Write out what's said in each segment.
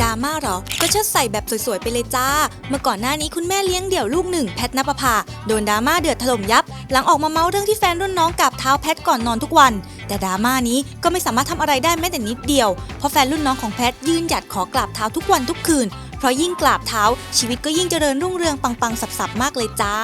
ดราม่าหรอ ก็เชิดใส่แบบสวยๆ ไปเลยจ้า เมื่อก่อนหน้านี้คุณแม่เลี้ยงเดี่ยวลูกหนึ่งแพทนภพาโดนดราม่าเดือดถล่มยับ หลังออกมาเมาส์เรื่องที่แฟนรุ่นน้องกับเท้าแพทก่อนนอนทุกวัน แต่ดราม่านี้ก็ไม่สามารถทำอะไรได้แม้แต่นิดเดียว เพราะแฟนรุ่นน้องของแพทยืนหยัดขอกราบเท้าทุกวันทุกคืน เพราะยิ่งกราบเท้าชีวิตก็ยิ่งเจริญรุ่งเรืองปังๆสับๆมากเลยจ้า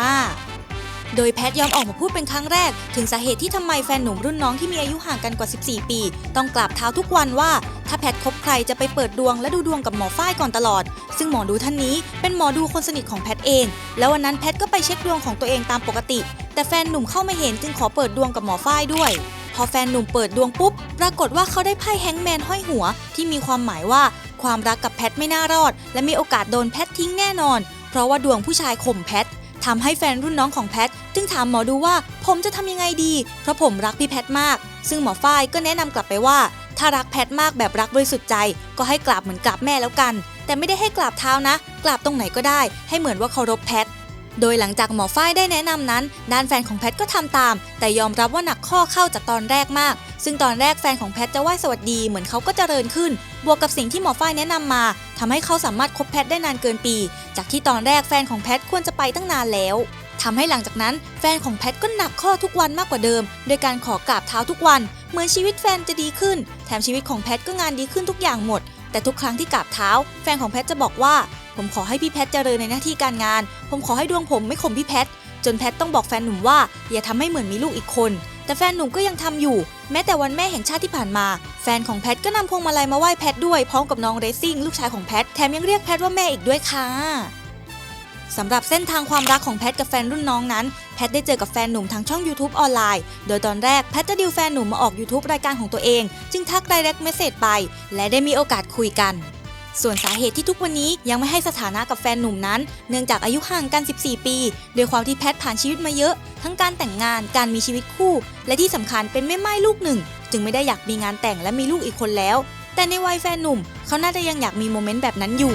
โดยแพทยอมออกมาพูดเป็นครั้งแรก ถึงสาเหตุที่ทำไมแฟนหนุ่มรุ่นน้องที่มีอายุห่างกันกว่า 14 ปี ต้องกราบเท้าทุกวันว่า ถ้าแพทคบใครจะไปเปิดดวงและดูดวงกับหมอฝ้ายก่อนตลอด ซึ่งหมอดูท่านนี้เป็นหมอดูคนสนิทของแพทเอง แล้ววันนั้นแพทก็ไปเช็คดวงของตัวเองตามปกติ แต่แฟนหนุ่มเข้ามาเห็นจึงขอเปิดดวงกับหมอฝ้ายด้วยพอแฟนหนุ่มเปิดดวงปุ๊บ ปรากฏว่าเขาได้ไพ่แฮงแมนห้อยหัว ที่มีความหมายว่าความรักกับแพทไม่น่ารอด และมีโอกาสโดนแพททิ้งแน่นอน เพราะว่าดวงผู้ชายข่มแพท ทำให้แฟนรุ่นน้องของแพทจึงถามหมอดูว่า ผมจะทำยังไงดี เพราะผมรักพี่แพทมาก ซึ่งหมอฝ้ายก็แนะนำกลับไปว่า ถ้ารักแพทมากแบบรักบริสุทธิ์ใจ ก็ให้กราบเหมือนกราบแม่แล้วกัน แต่ไม่ได้ให้กราบเท้านะ กราบตรงไหนก็ได้ ให้เหมือนว่าเคารพแพท โดยหลังจากหมอฝ้ายได้แนะนำนั้น ด้านแฟนของแพทก็ทำตาม แต่ยอมรับว่าหนักข้อเข้าจากตอนแรกมาก ซึ่งตอนแรกแฟนของแพทจะไหว้สวัสดีเหมือนเขาก็เจริญขึ้น บวกกับสิ่งที่หมอฝ้ายแนะนำมาทำให้เขาสามารถคบแพทได้นานเกินปี จากที่ตอนแรกแฟนของแพทควรจะไปตั้งนานแล้วทำให้หลังจากนั้นแฟนของแพทก็หนักข้อทุกวันมากกว่าเดิม โดยการขอกราบเท้าทุกวัน เหมือนชีวิตแฟนจะดีขึ้น แถมชีวิตของแพทก็งานดีขึ้นทุกอย่างหมด แต่ทุกครั้งที่กราบเท้า แฟนของแพทจะบอกว่า ผมขอให้พี่แพทเจริญในหน้าที่การงาน ผมขอให้ดวงผมไม่ข่มพี่แพทจนแพทต้องบอกแฟนหนุ่มว่าอย่าทำให้เหมือนมีลูกอีกคน แต่แฟนหนุ่มก็ยังทำอยู่ แม้แต่วันแม่แห่งชาติที่ผ่านมา แฟนของแพทก็นำพวงมาลัยมาไหว้แพทด้วยพร้อมกับน้องเรซซิ่งลูกชายของแพทแถมยังเรียกแพทว่าแม่อีกด้วยค่ะสำหรับเส้นทางความรักของแพทกับแฟนรุ่นน้องนั้น แพทได้เจอกับแฟนหนุ่มทางช่อง YouTube ออนไลน์ โดยตอนแรกแพทจะดิวแฟนหนุ่มมาออก YouTube รายการของตัวเอง จึงทัก direct message ไป และได้มีโอกาสคุยกัน ส่วนสาเหตุที่ทุกวันนี้ยังไม่ให้สถานะกับแฟนหนุ่มนั้น เนื่องจากอายุห่างกัน 14 ปีโดยความที่แพทผ่านชีวิตมาเยอะ ทั้งการแต่งงาน การมีชีวิตคู่ และที่สำคัญเป็นแม่ไม้ลูกหนึ่ง จึงไม่ได้อยากมีงานแต่งและมีลูกอีกคนแล้ว แต่ในวัยแฟนหนุ่มเขาน่าจะยังอยากมีโมเมนต์แบบนั้นอยู่